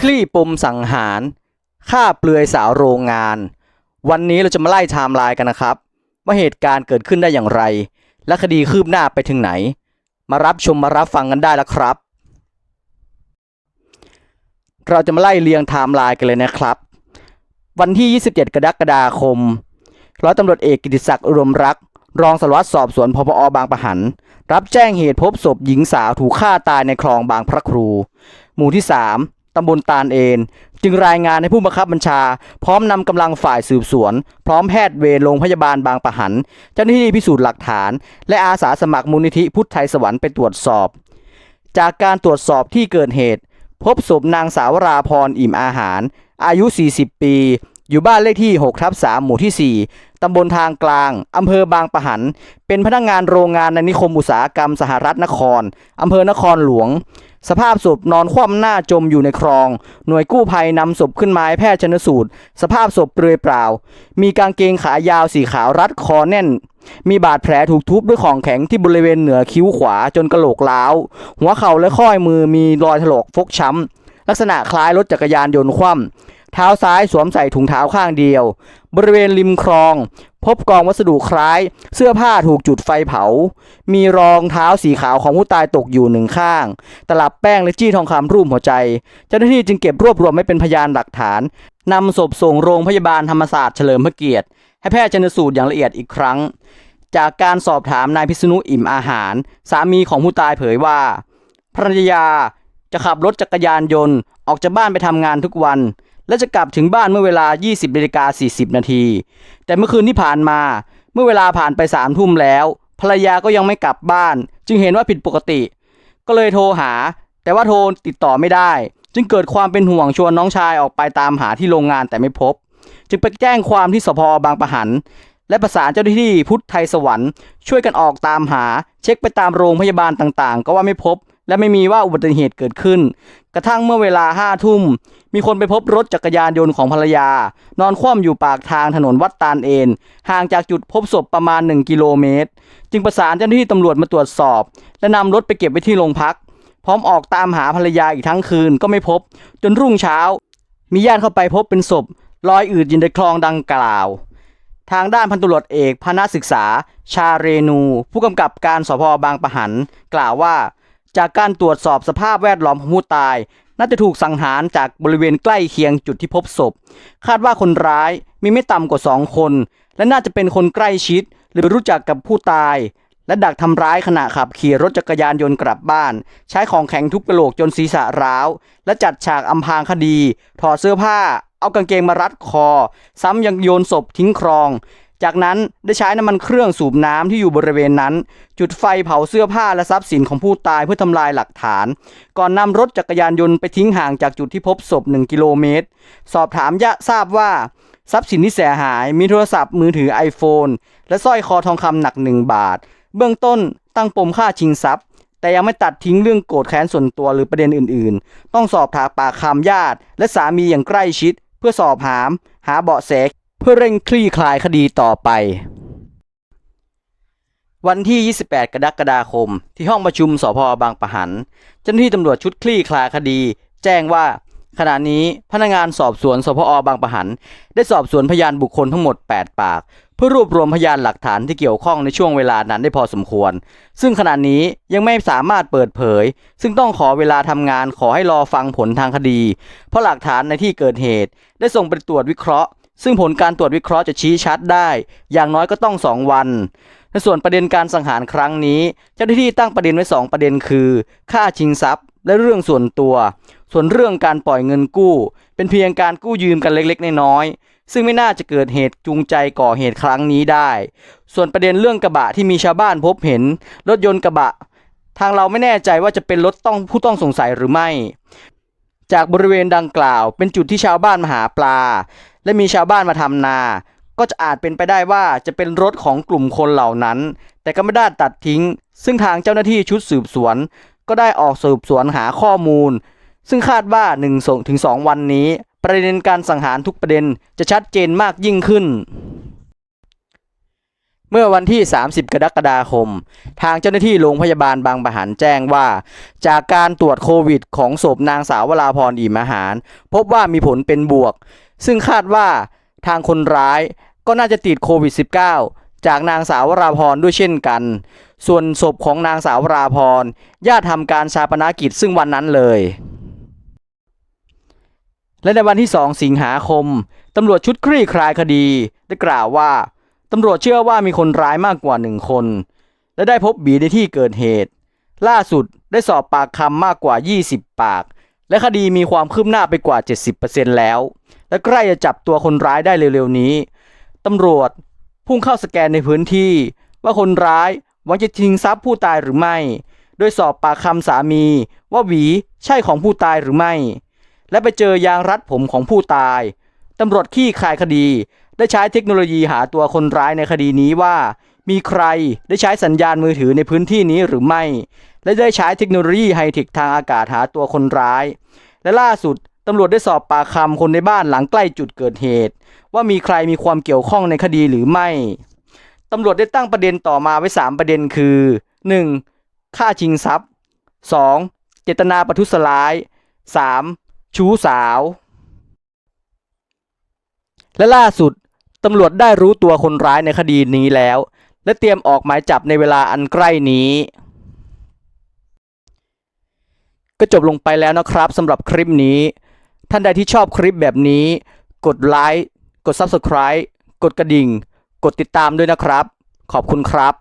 คลี่ปมสังหารฆ่าเปลือยสาวโรงงาน วันนี้เราจะมาไล่ไทม์ไลน์กันนะครับ ว่าเหตุการณ์เกิดขึ้นได้อย่างไร และคดีคืบหน้าไปถึงไหน มารับชมมารับฟังกันได้แล้วครับ เราจะมาไล่เรียงไทม์ไลน์กันเลยนะครับ วันที่ 27 กรกฎาคมร้อยตำรวจเอกกิติศักดิ์อุดมรักษ์รองสารวัตรสอบสวนพปอบางประหัน รับแจ้งเหตุพบศพหญิงสาวถูกฆ่าตายในคลองบางพระครู หมู่ที่ 3 ตำบลตาลเอนจึงรายงานให้ผู้บังคับบัญชา พร้อมนำกำลังฝ่ายสืบสวน พร้อมแพทย์เวรโรงพยาบาลบางปะหัน เจ้าหน้าที่พิสูจน์หลักฐาน และอาสาสมัครมูลนิธิพุทธไทยสวรรค์ไปตรวจสอบ จากการตรวจสอบที่เกิดเหตุ พบศพนางสาวราพรอิ่มอาหาร อายุ 40 ปี อยู่บ้านเลขที่6ทับ3หมู่ที่ 4 ตำบลทางกลาง อำเภอบางปะหัน เป็นพนักงานโรงงานในนิคมอุตสาหกรรมสหรัฐนคร อำเภอนครหลวง สภาพศพนอนคว่ำหน้าจมอยู่ในคลอง หน่วยกู้ภัยนำศพขึ้นมาให้แพทย์ชนสูตร สภาพศพเปลือยเปล่า มีกางเกงขายาวสีขาวรัดคอแน่น มีบาดแผลถูกทุบด้วยของแข็งที่บริเวณเหนือคิ้วขวาจนกระโหลกล้าว หัวเข่าและข้อยมือมีรอยถลอกฟกช้ำลักษณะคล้ายรถจักรยานยนต์คว่ำ เท้าซ้ายสวมใส่ถุงเท้าข้างเดียว บริเวณริมคลอง พบกองวัสดุคล้าย เสื้อผ้าถูกจุดไฟเผา มีรองเท้าสีขาวของผู้ตายตกอยู่หนึ่งข้าง ตลับแป้งและจี้ทองคำรูปหัวใจ เจ้าหน้าที่จึงเก็บรวบรวมไม่เป็นพยานหลักฐานนำศพส่งโรงพยาบาลธรรมศาสตร์เฉลิมพระเกียรติ ให้แพทย์ชนสูตรอย่างละเอียดอีกครั้ง จากการสอบถามนายพิษณุอิ่มอาหาร สามีของผู้ตายเผยว่าภรรยา จะขับรถจักรยานยนต์ออกจากบ้านไปทำงานทุกวัน และจะกลับถึงบ้านเมื่อเวลา 20นาฬิกา40 นาที แต่เมื่อคืนที่ผ่านมา เมื่อเวลาผ่านไป3ทุ่มแล้ว ภรรยาก็ยังไม่กลับบ้าน จึงเห็นว่าผิดปกติ ก็เลยโทรหา แต่ว่าโทรติดต่อไม่ได้ จึงเกิดความเป็นห่วงชวนน้องชายออกไปตามหาที่โรงงานแต่ไม่พบ จึงไปแจ้งความที่สพบางปะหันและประสานเจ้าหน้าที่พุทธไทยสวรรค์ช่วยกันออกตามหา เช็คไปตามโรงพยาบาลต่างๆ ก็ว่าไม่พบ และไม่มีว่าอุบัติเหตุเกิดขึ้น กระทั่งเมื่อเวลาห้าทุ่ม มีคนไปพบรถจักรยานยนต์ของภรรยา นอนคว่ำอยู่ปากทางถนนวัดตาลเอนห่างจากจุดพบศพประมาณ 1 กิโลเมตร จึงประสานเจ้าหน้าที่ตำรวจมาตรวจสอบ และนำรถไปเก็บไว้ที่โรงพัก พร้อมออกตามหาภรรยาอีกทั้งคืนก็ไม่พบ จนรุ่งเช้า มีญาติเข้าไปพบเป็นศพลอยอืดยู่ในคลองดังกล่าวทางด้านพันตุรวจเอกพนศึกษา ชาเรนู ผู้กำกับการสพบางปะหัน กล่าวว่า จากการตรวจสอบสภาพแวดล้อมของผู้ตาย น่าจะถูกสังหารจากบริเวณใกล้เคียงจุดที่พบศพ คาดว่าคนร้ายมีไม่ต่ำกว่าสองคน และน่าจะเป็นคนใกล้ชิด หรือรู้จักกับผู้ตาย และดักทำร้ายขณะขับขี่รถจักรยานยนต์กลับบ้าน ใช้ของแข็งทุบกระโหลกจนศีรษะร้าว และจัดฉากอำพรางคดี ถอดเสื้อผ้า เอากางเกงมารัดคอ ซ้ำยังโยนศพทิ้งคลอง จากนั้นได้ใช้น้ำมันเครื่องสูบน้ำที่อยู่บริเวณนั้น จุดไฟเผาเสื้อผ้าและทรัพย์สินของผู้ตายเพื่อทำลายหลักฐาน ก่อนนำรถจักรยานยนต์ไปทิ้งห่างจากจุดที่พบศพ 1 กิโลเมตร สอบถามยะทราบว่าทรัพย์สินที่เสียหายมีโทรศัพท์มือถือ iPhone และสร้อยคอทองคำหนัก 1 บาท เบื้องต้นตั้งปมฆ่าชิงทรัพย์ แต่ยังไม่ตัดทิ้งเรื่องโกรธแค้นส่วนตัวหรือประเด็นอื่น ๆ ต้องสอบถามปากคำญาติ และสามีอย่างใกล้ชิด เพื่อสอบหาม หาเบาะแส เพื่อเร่งคลี่คลายคดีต่อไป วันที่ 28 กรกฎาคม ที่ห้องประชุมสพบางปะหัน เจ้าหน้าที่ตำรวจชุดคลี่คลายคดี แจ้งว่าขณะนี้พนักงานสอบสวนสพอบางปะหัน ได้สอบสวนพยานบุคคลทั้งหมด 8 ปาก เพื่อรวบรวมพยานหลักฐานที่เกี่ยวข้องในช่วงเวลานั้นได้พอสมควร ซึ่งขณะนี้ยังไม่สามารถเปิดเผย ซึ่งต้องขอเวลาทำงานขอให้รอฟังผลทางคดี เพราะหลักฐานในที่เกิดเหตุ ได้ส่งไปตรวจวิเคราะห์ ซึ่งผลการตรวจวิเคราะห์จะชี้ชัดได้ อย่างน้อยก็ต้อง 2 วัน ในส่วนประเด็นการสังหารครั้งนี้ เจ้าหน้าที่ตั้งประเด็นไว้ 2 ประเด็นคือฆ่าชิงทรัพย์ และเรื่องส่วนตัว ส่วนเรื่องการปล่อยเงินกู้ เป็นเพียงการกู้ยืมกันเล็กๆ น้อยๆ ซึ่งไม่น่าจะเกิดเหตุจูงใจก่อเหตุครั้งนี้ได้ ส่วนประเด็นเรื่องกระบะที่มีชาวบ้านพบเห็น รถยนต์กระบะ ทางเราไม่แน่ใจว่าจะเป็นรถต้องผู้ต้องสงสัยหรือไม่จากบริเวณดังกล่าวเป็นจุดที่ชาวบ้านมาหาปลา และมีชาวบ้านมาทำนา ก็จะอาจเป็นไปได้ว่าจะเป็นรถของกลุ่มคนเหล่านั้น แต่ก็ไม่ได้ตัดทิ้ง ซึ่งทางเจ้าหน้าที่ชุดสืบสวน ก็ได้ออกสืบสวนหาข้อมูล ซึ่งคาดว่า1ส่งถึง2วันนี้ ประเด็นการสังหารทุกประเด็นจะชัดเจนมากยิ่งขึ้นเมื่อวันที่ 30 กรกฎาคม ทางเจ้าหน้าที่โรงพยาบาลบางปะหันแจ้งว่า จากการตรวจโควิดของศพนางสาววราพรอิมอาหาร พบว่ามีผลเป็นบวก ซึ่งคาดว่าทางคนร้ายก็น่าจะติดโควิด -19 จากนางสาววราพรด้วยเช่นกัน ส่วนศพของนางสาววราพรญาติทำการชาปนกิจซึ่งวันนั้นเลย และในวันที่ 2 สิงหาคมตำรวจชุดคลี่คลายคดีได้กล่าวว่าตำรวจเชื่อว่ามีคนร้ายมากกว่าหนึ่งคน และได้พบบีในที่เกิดเหตุ ล่าสุดได้สอบปากคำมากกว่า 20 ปาก และคดีมีความคืบหน้าไปกว่า 70%แล้ว และใกล้จะจับตัวคนร้ายได้เร็วๆนี้ตำรวจพุ่งเข้าสแกนในพื้นที่ ว่าคนร้ายหวังจะชิงทรัพย์ผู้ตายหรือไม่ โดยสอบปากคำสามี ว่าหวีใช่ของผู้ตายหรือไม่ และไปเจอยางรัดผมของผู้ตายตำรวจขี้คายคดี ได้ใช้เทคโนโลยีหาตัวคนร้ายในคดีนี้ว่า มีใครได้ใช้สัญญาณมือถือในพื้นที่นี้หรือไม่ และได้ใช้เทคโนโลยีไฮเทคทางอากาศหาตัวคนร้าย และล่าสุดตำรวจได้สอบปากคำคนในบ้านหลังใกล้จุดเกิดเหตุ ว่ามีใครมีความเกี่ยวข้องในคดีหรือไม่ตำรวจได้ตั้งประเด็นต่อมาไว้ 3 ประเด็นคือ 1. ฆ่าชิงทรัพย์ 2. เจตนาประทุษร้าย 3. ชู้สาว และล่าสุดตำรวจได้รู้ตัวคนร้ายในคดีนี้แล้ว และเตรียมออกหมายจับในเวลาอันใกล้นี้ ก็จบลงไปแล้วนะครับสำหรับคลิปนี้ ท่านใดที่ชอบคลิปแบบนี้ กดไลค์กด Subscribe กดกระดิ่ง กดติดตามด้วยนะครับ ขอบคุณครับ